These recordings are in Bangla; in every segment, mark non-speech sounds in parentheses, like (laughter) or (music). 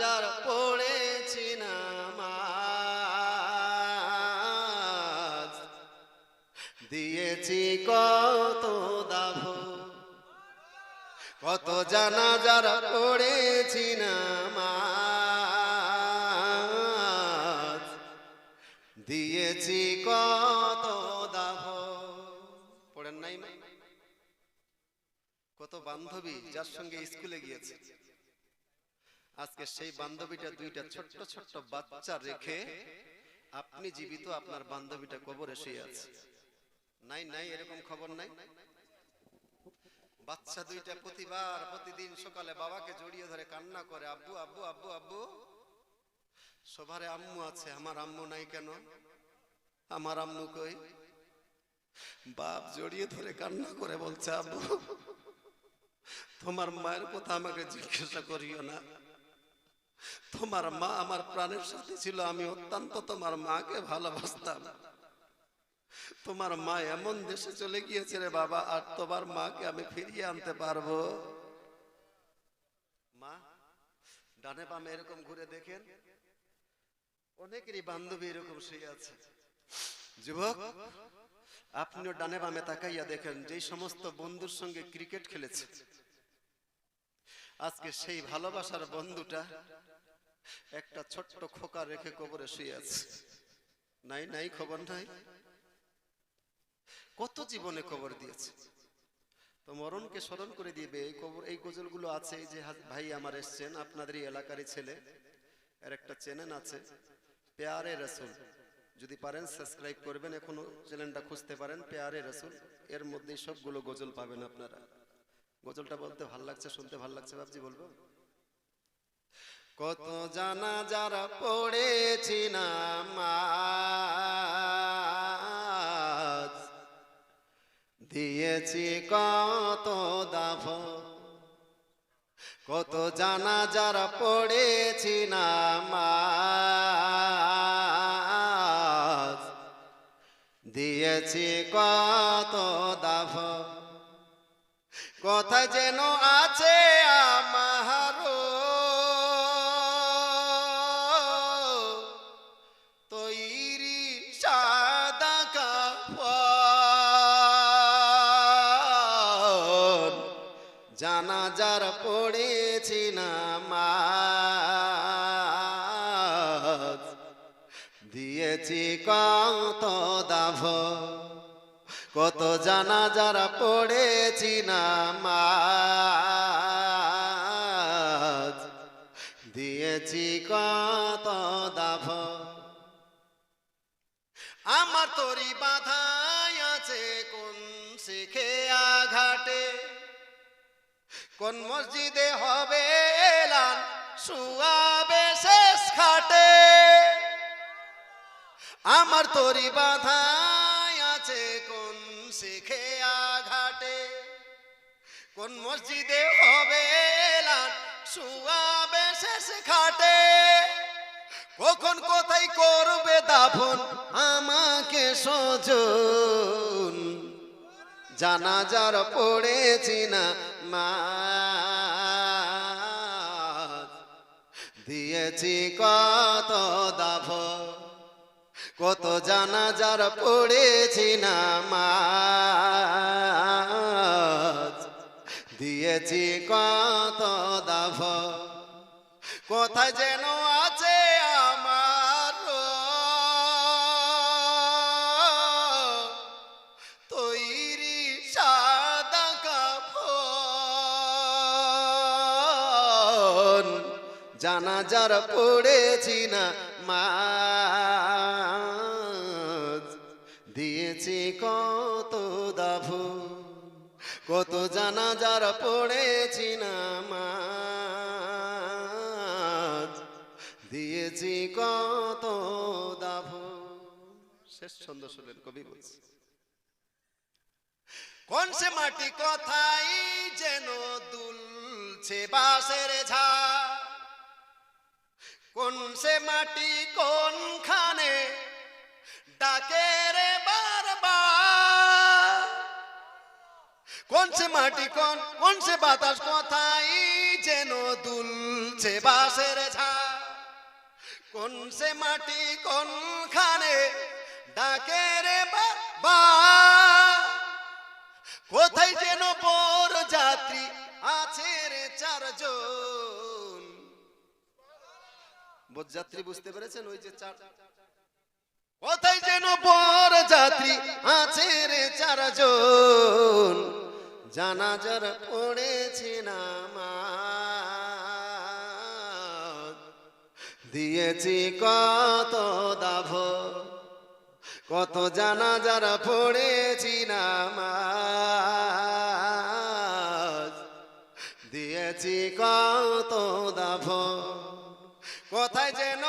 জানাজার পড়েছি নামাজ। দিয়েছি কত দাভ কত জানা জানাজার পড়েছি নামাজ। দিয়েছি কত দাভ পড়েন নাই কত বান্ধবী যার সঙ্গে স্কুলে গিয়েছে। আজকে সেই বান্ধবীটা দুইটা ছোট্ট ছোট্ট বাচ্চা রেখে আপনি জীবিত আপনার বান্ধবীটা কবরে শুয়ে আছে। নাই নাই এরকম খবর নাই। বাচ্চা দুইটা প্রতিবার প্রতিদিন সকালে বাবাকে জড়িয়ে ধরে কান্না করে আব্বু আব্বু আব্বু আব্বু। সবারে আম্মু আছে আমার আম্মু নাই কেন? আমার আম্মু কই? বাপ জড়িয়ে ধরে কান্না করে বলছে আব্বু। (laughs) তোমার মায়ের কথা আমাকে জিজ্ঞাসা করিও না। তোমার মা আমার প্রাণের সাথে ছিল, আমি অত্যন্ত তোমার মাকে ভালোবাসতাম। তোমার মা এমন দেশে চলে গিয়েছে রে বাবা, আর তোমার মাকে আমি ফিরিয়ে আনতে পারব। মা, ডানে বামে এরকম ঘুরে দেখেন, অনেকেরই বান্ধবী এরকম শুয়ে আছে। যুবক, আপনিও ডানে বামে তাকাইয়া দেখেন, যেই সমস্ত বন্ধুর সঙ্গে ক্রিকেট খেলেছে আজকে সেই ভালোবাসার বন্ধুটা একটা ছোট্ট খোকা রেখে কবরে শুয়ে আছে। নাই নাই খবর নাই কত জীবনে খবর দিয়েছে। তো মরণকে স্মরণ করে দিবে এই কবর এই গজলগুলো আছে এই যে ভাই আমার এসছেন আপনাদের এই এলাকারই ছেলে। এর একটা চ্যানেল আছে। পেয়ারে রসুল। যদি পারেন সাবস্ক্রাইব করবেন এখনও চ্যানেলটা খুঁজতে পারেন। পেয়ারে রসুল। এর মধ্যেই সবগুলো গজল পাবেন আপনারা। গজলটা বলতে ভালো লাগছে, শুনতে ভালো লাগছে ভাবছি বলব? কত জানা যারা পড়েছি না দিয়েছি কত দাফ, কত জানা যারা পড়েছি না দিয়েছি কত দাফ কথা যেন আছে আমারও। তৈরি সাদা কাপড় জানাজার পড়েছি না মা দিয়েছি কত দাভ। কত জানা যারা পড়েছি না মাজ দিয়েছি কত দাভ আমার তরি বাধাই আছে কোন শিখে আঘাটে। কোন মসজিদে হবে এলান, শুয়াবে শেষ খাটে। আমার তরি বাধাই কোন মসজিদে হবে এলান? শুয়াবে শেষ খাটে কখন কোথায় করবে দাফন? আমাকে সজন। জানাজার পড়েছি না মা দিয়েছি কত দাভ কত জানাজার পড়েছি না মা দিয়েছি কত দাভ। কোথায় যেন আছে আমার তৈরি সাদা কাপড় জানাজার পড়েছি না মা কত জানা জানাজার পড়েছি না মা দিয়েছি কত দাভ শেষ ছন্দ শুনলেন, কবি বলছে। কোন সে মাটি কথাই যেন দুলছে বাসের ঝা কোন সে মাটি কোনখানে ডাকে রে বারবার কোন সে মাটি কোন কোন সে বাতাস কথাই যেন দুলছে বাসের ঝা কোন সে মাটি কোনখানে ডাকে রে বাবা? কোথায় যেন বড় যাত্রী আছে রে চারজন? যাত্রী বুঝতে পেরেছেন ওই যে চার? কোথায় যেন বড় যাত্রী আছে রে চারজন? জানাজার পড়েছে নামাজ। দিয়েছি কত দাভ, কত জানাজার পড়েছি নামাজ। দিয়েছি কত দাভ, কোথায় যেন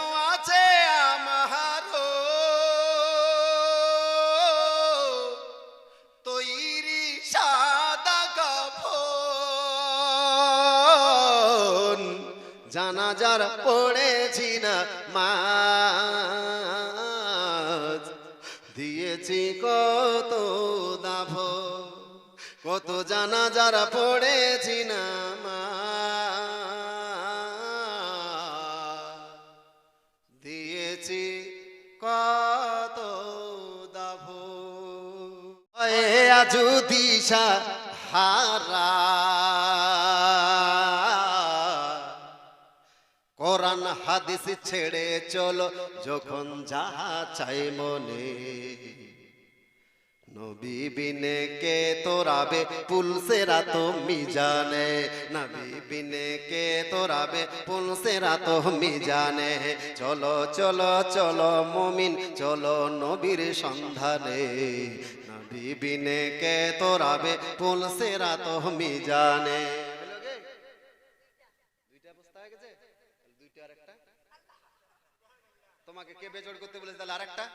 জানাজার পড়েছি না মাছ। দিয়েছি কত দাভ কত জানাজার পড়েছি না মাছ। দিয়েছি কত দাভ দিশা হারা। হাদিস ছেড়ে চলো, যখন যাহা চাই মনে। নবী বিনে কে তোরাবে পুলসেরা তো মিজানে। নবী বিনে কে তোরাবে পুলসেরা তো মিজানে। চলো চলো চলো মমিন, চলো নবীর সন্ধানে। নবী বিনে কে তোরাবে পুলসেরা তো মিজানে দুইটা অবস্থা হয়ে গেছে দুইটা আর একটা তোমাকে কে বেজোড় করতে বলেছে, তাহলে আরেকটা।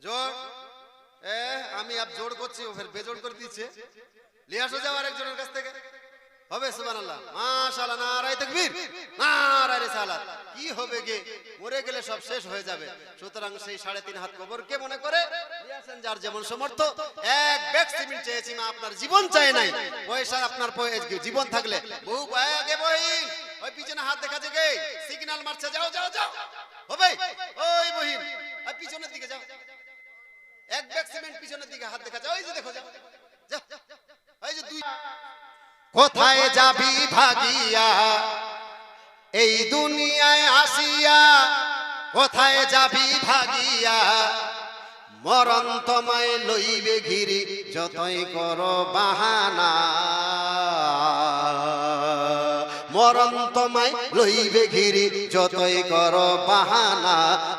জোর? এ, আমি আপ জোর করছি, ও ফের করে দিচ্ছে। যাও আরেকজনের কাছ থেকে। হবে তাকবীর। রিসালাত। কি হবে গে? মরে গেলে সব শেষ হয়ে যাবে। সুতরাং সেই সাড়ে তিন হাত মনে করে? যার যেমন সমর্থ এক চেয়েছি আপনার জীবন চাই নাই। পয়সা আপনার জীবন থাকলে। বহু আগে বহিন ওই পিছনে হাত দেখা যায় গে। সিগন্যাল মারছে, যাও যাও যাও। হবে? ওই ওই পিছনের দিকে যাও। এক ব্যাগ সিমেন্ট পিছনের দিকে, হাত দেখা যায়। ওই যে দেখো যাও যাও। ওই যে দুই কোথায় যাবি ভাগিয়া? এই দুনিয়ায় আসিয়া কোথায় যাবি ভাগিয়া? মরণ তোমায় লইবে ঘিরি, যতই করো বাহানা। মরণ লইবে ঘিরি, যতই করো বাহানা,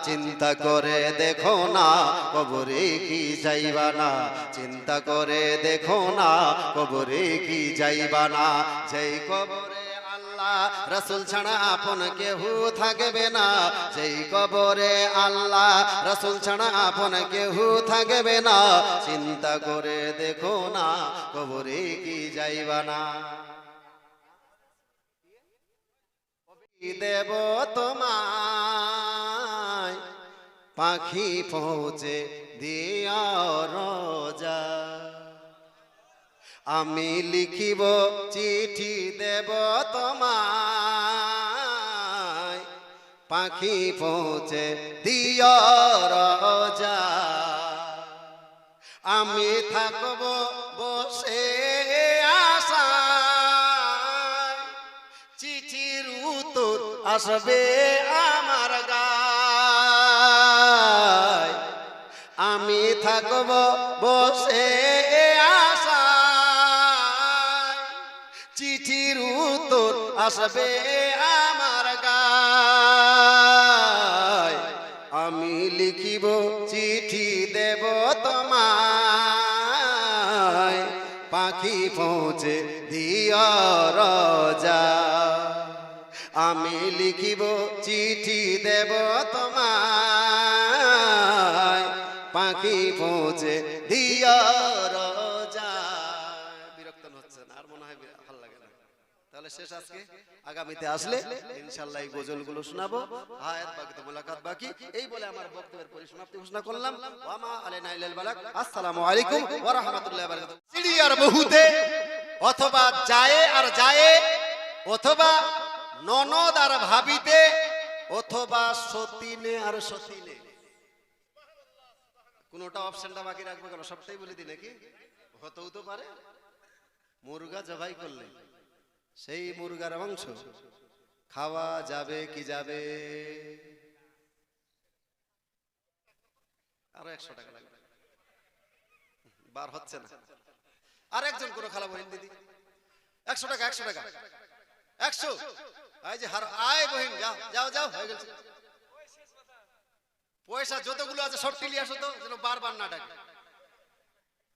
চিন্তা করে দেখো না, কবরে কি যাইবা না? চিন্তা করে দেখো না, কবরে কি যাইবা না? যেই কবরে রসুল ছাড়া আপন কেহু থাকবে না। যেই কবরে আল্লাহ, রসুল ছাড়া আপন কেহু থাকবে না। চিন্তা করে দেখো না, কবরে কি যাইবা না? দেব তোমায়। পাখি পৌঁছে দিয়া রোজা। আমি লিখিব চিঠি দেব তোমায়। পাখি পৌঁছে দিয় রোজা। আমি থাকব বসে আসবে আমার গায়। আমি থাকব বসে আশায়। চিঠির উত্তর আসবে আমার গায়। আমি লিখিব চিঠি দেব তোমায়। পাখি পৌঁছে দিয় রজা। আমি লিখিব চিঠি দেব তোমায়। পাখি পৌঁছে দিয় বিরক্ত হচ্ছে আর মনে হয় ভালো লাগে না। তাহলে শেষ আজকে। আগামীতে আসলে ইনশাল্লাহ এই গজলগুলো শোনাবো। হায়াত বাকি তো মোলাকাত বাকি। এই বলে আমার বক্তব্যের পরিসমাপ্তি ঘোষণা করলাম। ওয়ামা আলাইনা ইল্লাল বালাগ আসসালামু আলাইকুম ওয়া রাহমাতুল্লাহি ওয়া বারাকাতুহু। আর বহুতে অথবা যায় আর যায়, অথবা ননদ আর ভাবিতে অথবা সতীনে আর সতীনে। কোনটা অপশনটা বাকি রাখবে কেন? সবটাই বলে দিই নাকি হতেও তো পারে। মুরগা জবাই করলে। সেই মুরগার মাংস খাওয়া যাবে কি যাবে? আরও একশো টাকা লাগবে। বার হচ্ছে না। আর একজন কোনো খালা বহিন দিদি একশো টাকা একশো টাকা। একশো। এই যে হার আয় বহিন, যাও যাও পয়সা যতগুলো আছে সব টিলি আসো তো, যেন বারবার না ডাকে।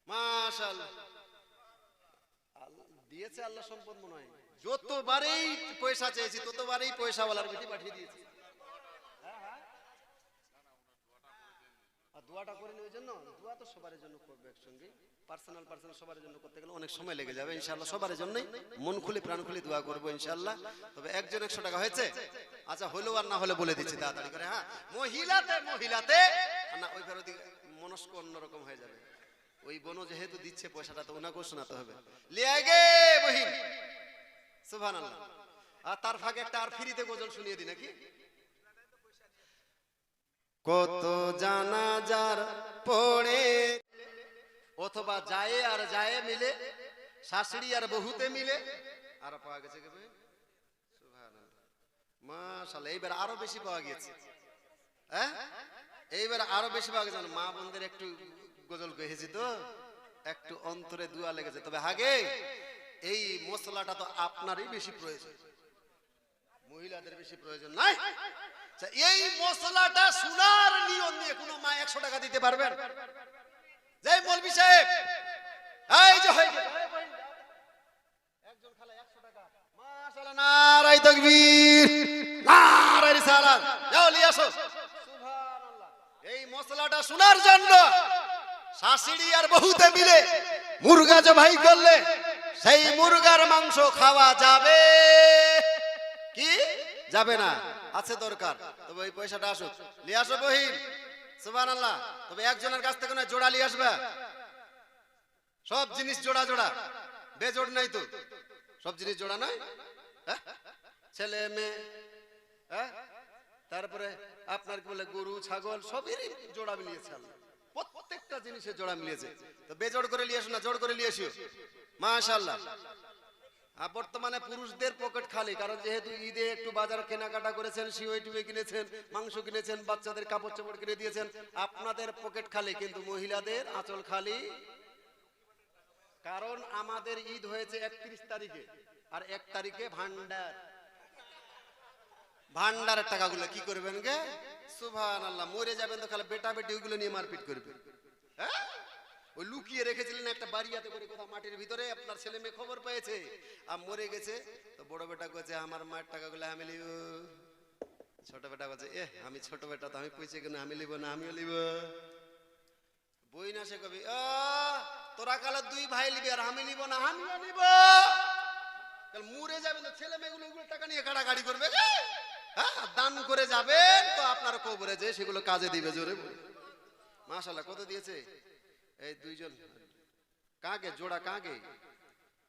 মাশাল দিয়েছে, আল্লাহ সম্পদ মনে হয়। যতবারেই পয়সা চেয়েছি, ততবারেই পয়সাওয়ালার বেটি পাঠিয়ে দিয়েছি। দোয়াটা করে ওই জন্য, দোয়া তো সবার জন্য করবে একসঙ্গে। পার্সোনাল পার্সোনাল সবার জন্য করতে গেলে অনেক সময় লেগে যাবে সবার জন্যই মন খুলে, প্রাণ খুলে দোয়া করব তবে একজন একশো টাকা হয়েছে? আচ্ছা আর না হলে বলে দিচ্ছি, তাড়াতাড়ি করে হ্যাঁ। মহিলাতে মহিলাতে না, ওই ফেরত মনস্ক অন্যরকম হয়ে যাবে। ওই যেহেতু দিচ্ছে পয়সাটা, তো ওনাকেও শোনাতে হবে। লিয়ে গে বহিন সুভান আর তার ফাঁকে একটা আর ফ্রিতে গজল শুনিয়ে দি নাকি? কত জানাজার পড়ে অথবা যায় আর যায় মিলে শাশুড়ি আর বহুতে মিলে। আর পাওয়া গেছে কে ভাই? এইবার আরও বেশি পাওয়া গেছে হ্যাঁ? এইবার আরও বেশি পাওয়া গেছে। মা বোনদের একটু গজল গেছি তো। একটু অন্তরে দুয়া লেগেছে। তবে আগে এই মশলাটা তো আপনারই বেশি প্রয়োজন। মহিলাদের বেশি প্রয়োজন নাই। আচ্ছা, এই মশলাটা সোনার নিয়ম নিয়ে কোনো মা একশো টাকা দিতে পারবেন? জয় মলবি সাহেব। এই যে আসো। এই মশলাটা শোনার জন্য শাশুড়ি আর বহুতে মিলে মুরগা জবাই করলে সেই মুরগার মাংস খাওয়া যাবে। কি? যাবে না। আছে দরকার। তবে ওই পয়সাটা আসুক। নিয়ে আসো বহিন। সুবান তবে একজনের কাছ থেকে নয়, জোড়া নিয়ে আসবে। সব জিনিস জোড়া জোড়া। বেজোড় নাই তো। সব জিনিস জোড়া নয়? হ্যাঁ? ছেলে, মেয়ে হ্যাঁ? তারপরে আপনার কি বলে, গরু, ছাগল, সবেরই জোড়া মিলিয়েছে প্রত্যেকটা জিনিসের জোড়া মিলিয়েছে। তো বেজোড় করে নিয়ে আসো না, জোড় করে নিয়ে আসিও মাশাল্লাহ বর্তমানে পুরুষদের পকেট খালি, কারণ যেহেতু ঈদে একটু বাজার কেনাকাটা করেছেন, সিওই টুয়ে কিনেছেন, মাংস কিনেছেন, বাচ্চাদের কাপড় চাপড় কিনে দিয়েছেন, আপনাদের পকেট খালি, কিন্তু মহিলাদের আঁচল খালি। কারণ আমাদের ঈদ হয়েছে একত্রিশ তারিখে, আর এক তারিখে ভান্ডার। ভান্ডারের টাকাগুলো কি করবেন গে? সুভান আল্লাহ মরে যাবেন তো খালি বেটা বেটি ওইগুলো নিয়ে মারপিট করবেন। হ্যাঁ? ওই লুকিয়ে রেখেছিলেন একটা বাড়িয়াতে করে কোথাও মাটির ভিতরে আপনার ছেলে মেয়ে খবর পেয়েছে। আর মরে গেছে। তো বড় বেটা কয়েছে আমার মায়ের টাকাগুলো আমি লিব। ছোট বেটা কয়েছে এ আমি ছোট বেটা তো আমি পয়সা কেন আমি লিব না আমিও লিব। বই না সে কবি "আ, তোরা কালে দুই ভাই লিবি আর আমি লিব না আমিও লিব যাবেন তো ছেলে মেয়েগুলো ওগুলো টাকা নিয়ে কাড়াকাড়ি করবে? হ্যাঁ দান করে যাবেন তো আপনার কবরে যে সেগুলো কাজে দিবে জোরে মাশাল্লাহ কত দিয়েছে? এই দুইজন। কাকে? জোড়া কাকে?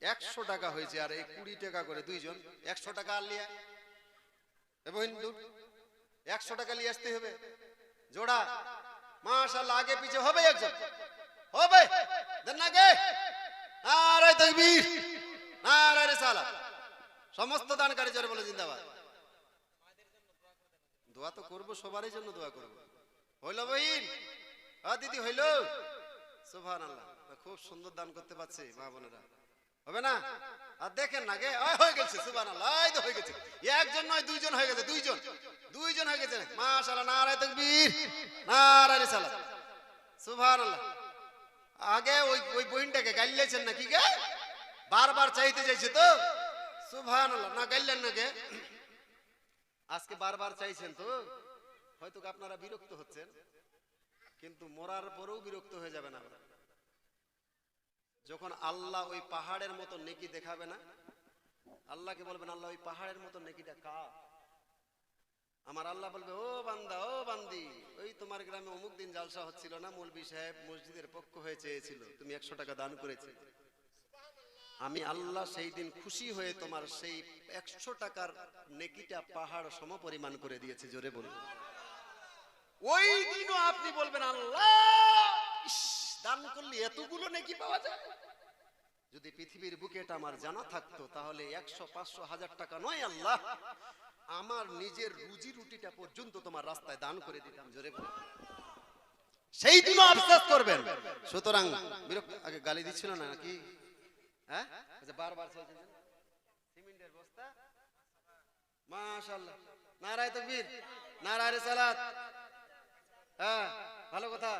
একশো টাকা হয়েছে আর এই কুড়ি টাকা করে দুইজন। একশো টাকা আর লিয়া। এবং একশো টাকা নিয়ে আসতে হবে। জোড়া মাশাল্লাহ আগে পিছে হবে একজন। হবে? গে নারায় তকবীর, নারায় রিসালাত। সমস্ত দানকারী জোরে বলে জিন্দাবাদ। দোয়া তো করব, সবারই জন্য দোয়া করব। হইল বহিন আ, দিদি হইল? খুব সুন্দর দান করতে মা বোনেরা। হবে না? আর দেখেন না গে হয়ে গেছে সুভান আল্লাহ হয়ে গেছে। একজন নয়, দুইজন হয়ে গেছে, দুইজন। দুইজন হয়ে গেছে মাশাআল্লাহ, নারায় রিসালাত। সুভান আল্লাহ আগে ওই ওই বহিনটাকে গাইলেছেন নাকি গে? বারবার চাইতে চাইছে তো? সুভান আল্লাহ না গাইলেন না গে? আজকে বারবার চাইছেন তো? হয়তো আপনারা বিরক্ত হচ্ছেন। কিন্তু মরার পরেও বিরক্ত হয়ে যাবে আবার যখন আল্লাহ ওই পাহাড়ের মতো নেকি দেখাবে না, আল্লাহকে বলবেন, আল্লাহ, ওই পাহাড়ের মতো নেকিটা কা আমার আল্লাহ বলবে, ও বান্দা, ও বান্দি, ওই তোমার গ্রামে অমুক দিন জালসা হচ্ছিল না? মৌলবি সাহেব মসজিদের পক্ষ হয়ে চেয়েছিল, তুমি একশো টাকা দান করেছিলে আমি আল্লাহ সেই দিন খুশি হয়ে তোমার সেই একশো টাকার নেকিটা পাহাড় সমপরিমাণ করে দিয়েছে, জোরে বলুন। ওই দিনও আপনি বলবেন, আল্লাহ! দান করলে এতগুলো নেকি পাওয়া যায়? যদি পৃথিবীর বুকে এটা আমার জানা থাকতো, তাহলে একশো, পাঁচশো, হাজার টাকা নয়, আল্লাহ! আমার নিজের রুজি রুটিটা পর্যন্ত তোমার রাস্তায় দান করে দিতাম, জোরে সেই দিনও আফসোস করবেন। সুতরাং, বিরক্ত, আগে গালি দিচ্ছিল না নাকি? হ্যাঁ? আচ্ছা বারবার চলছে। সিমেন্টের বস্তা? মাশাআল্লাহ। নারায় তকবীর। নারায় রিসালাত। হ্যাঁ ভালো কথা।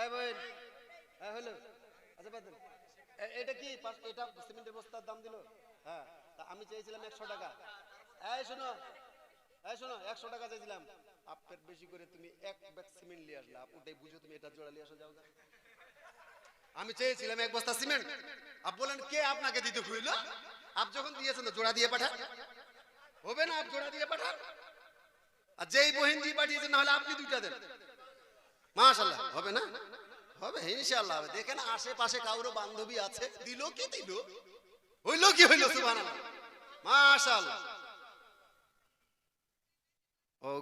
এই বইন হ্যাঁ হলো আচ্ছা এটা কি? এটা সিমেন্টের বস্তার দাম দিল? হ্যাঁ তা আমি চেয়েছিলাম একশো টাকা। এই শোনো এই শোনো, একশো টাকা চাইছিলাম আপনার বেশি করে তুমি এক ব্যাগ সিমেন্ট নিয়ে আসলে। ওটাই বুঝো তুমি এটা জোড়া নিয়ে আসো যাও। আমি চেয়েছিলাম এক বস্তা সিমেন্ট। আপ বলেন কে আপনাকে দিতে খুইল আপ যখন দিয়েছেন জোড়া দিয়ে পাঠান। হবে না, আপ জোড়া দিয়ে পাঠান। আর যেই বহিন দিয়ে পাঠিয়েছেন না হলে আপনি দুইটা দেন। মাশাল্লাহ হবে না? হবে, ইনশাআল্লাহ হবে। দেখেন আশেপাশে কারও বান্ধবী আছে, দিল কি দিল? হইল কি হইল, সুবহানাল্লাহ? মাশাআল্লাহ।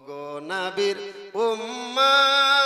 গো নবীর উম্মা।